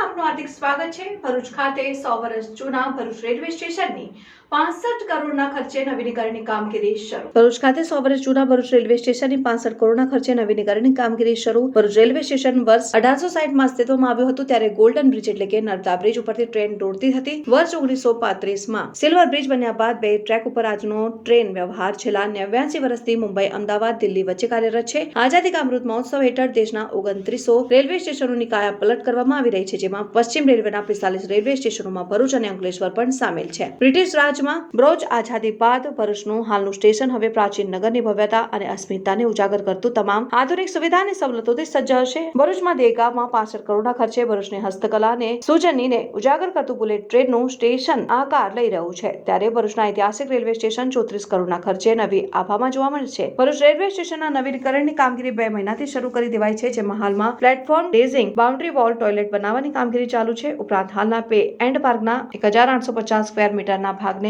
આપનું હાર્દિક સ્વાગત છે. ભરૂચ ખાતે સો વર્ષ જૂના ભરૂચ રેલવે સ્ટેશનની પાસઠ કરોડના ખર્ચે નવીનીકરણની કામગીરી શરૂ. ભરૂચ ખાતે સો વર્ષ જૂના ભરૂચ રેલવે સ્ટેશનની પાસઠ કરોડના ખર્ચે નવીનીકરણની કામગીરી શરૂ. ભરૂચ રેલવે સ્ટેશન વર્ષ અઢારસો સાઠમાં અસ્તિત્વમાં આવ્યું હતું ત્યારે ગોલ્ડન બ્રિજ એટલે કે નર્મદા બ્રિજ ઉપરથી ટ્રેન દોડતી હતી. વર્ષ ઓગણીસો પાંત્રીસમાં સિલ્વર બ્રિજ બન્યા બાદ બે ટ્રેક ઉપર આજનો ટ્રેન વ્યવહાર છેલ્લા નેવ્યાસી વર્ષથી મુંબઈ, અમદાવાદ, દિલ્હી વચ્ચે કાર્યરત છે. આઝાદી કા અમૃત મહોત્સવ હેઠળ દેશના ઓગણત્રીસો રેલવે સ્ટેશનોની કાયા પલટ કરવામાં આવી રહી છે, જેમાં પશ્ચિમ રેલવેના પિસ્તાલીસ રેલવે સ્ટેશનોમાં ભરૂચ અને અંકલેશ્વર પણ સામેલ છે. બ્રિટિશ રાજમાં બ્રોજ આઝાદી બાદ ભરૂચનું હાલનું સ્ટેશન હવે પ્રાચીન નગરની ભવ્યતા અને અસ્મિતાને ઉજાગર કરતું તમામ આધુનિક સુવિધા અને સવલતોથી સજ્જ હશે ભરૂચમાં દેગામાં પાસઠ કરોડના ખર્ચે ભરૂચની હસ્તકલા અને સુજનીને ઉજાગર કરતું બુલેટ ટ્રેનનું સ્ટેશન આકાર લઈ રહ્યું છે. ત્યારે ભરૂચના ઐતિહાસિક રેલવે સ્ટેશન ચોત્રીસ કરોડના ખર્ચે નવી આભામાં જોવા મળે છે. ભરૂચ રેલવે સ્ટેશનના નવીનીકરણની કામગીરી બે મહિનાથી શરૂ કરી દેવાઈ છે, જેમાં હાલમાં પ્લેટફોર્મ ડેઝિંગ, બાઉન્ડ્રી વોલ, ટોયલેટ બનાવવાની કામગીરી ચાલુ છે. ઉપરાંત હાલના પે એન્ડ પાર્કના એક હજાર આઠસો પચાસ સ્ક્વેર મીટરના ભાગને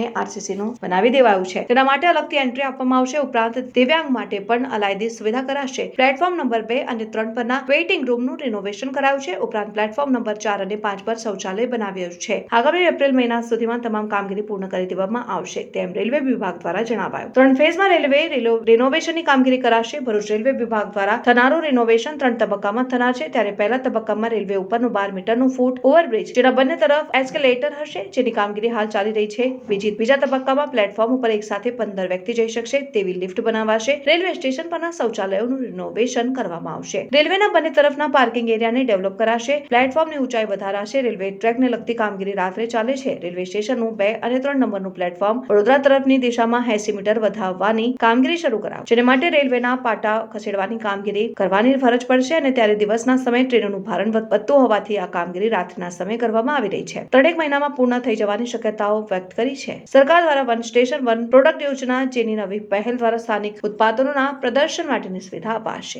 નું બનાવી દેવાયું છે. તેના માટે અલગથી એન્ટ્રી આપવામાં આવશે. ઉપરાંત દિવ્યાંગ માટે પણ અલાયદી સુવિધા કરાશે. પ્લેટફોર્મ નંબર બે અને ત્રણ પરના વેઇટિંગ રૂમનું રિનોવેશન કરાયું છે. ઉપરાંત પ્લેટફોર્મ નંબર ચાર અને પાંચ પર શૌચાલય બનાવ્યું છે. આગામી એપ્રિલ મહિના સુધીમાં તમામ કામગીરી પૂર્ણ કરી દેવામાં આવશે. તેમ રેલવે વિભાગ દ્વારા જણાવાયું. ત્રણ ફેઝમાં રેલવે રેલો- રિનોવેશનની કામગીરી કરાશે. ભરૂચ રેલવે વિભાગ દ્વારા થનારું રિનોવેશન ત્રણ તબક્કામાં થનાર છે. ત્યારે પહેલા તબક્કામાં રેલવે ઉપરનું બાર મીટરનું ફૂટ ઓવરબ્રિજ જેના બંને તરફ એસ્કેલેટર હશે, જેની કામગીરી હાલ ચાલી રહી છે. બીજી બીજા તબક્કામાં પ્લેટફોર્મ ઉપર એક સાથે પંદર વ્યક્તિ જઈ શકશે તેવી લિફ્ટ બનાવાશે. રેલવે સ્ટેશન પરના શૌચાલયોનું રિનોવેશન કરવામાં આવશે. રેલવેના બંને તરફના પાર્કિંગ એરિયાને ડેવલપ કરાશે. પ્લેટફોર્મની ઊંચાઈ વધારાશે. રેલવે ટ્રેકને લગતી કામગીરી રાત્રે ચાલે છે. રેલવે સ્ટેશનનું બે અને ત્રણ નંબરનું પ્લેટફોર્મ વડોદરા તરફની દિશામાં એસી મીટર વધારવાની કામગીરી શરૂ કરાવશે. જેને માટે રેલવેના પાટા ખસેડવાની કામગીરી કરવાની ફરજ પડશે અને ત્યારે દિવસના સમયે ટ્રેનોનું ભારણ વધ- વધતું હોવાથી આ કામગીરી રાત્રિના સમયે કરવામાં આવી રહી છે. ત્રણેક મહિનામાં પૂર્ણ થઈ જવાની શક્યતાઓ વ્યક્ત કરી છે. સરકાર દ્વારા વન સ્ટેશન, વન પ્રોડક્ટ યોજના જેની નવી પહેલ દ્વારા સ્થાનિક ઉત્પાદનોના પ્રદર્શન માટેની સુવિધા અપાશે.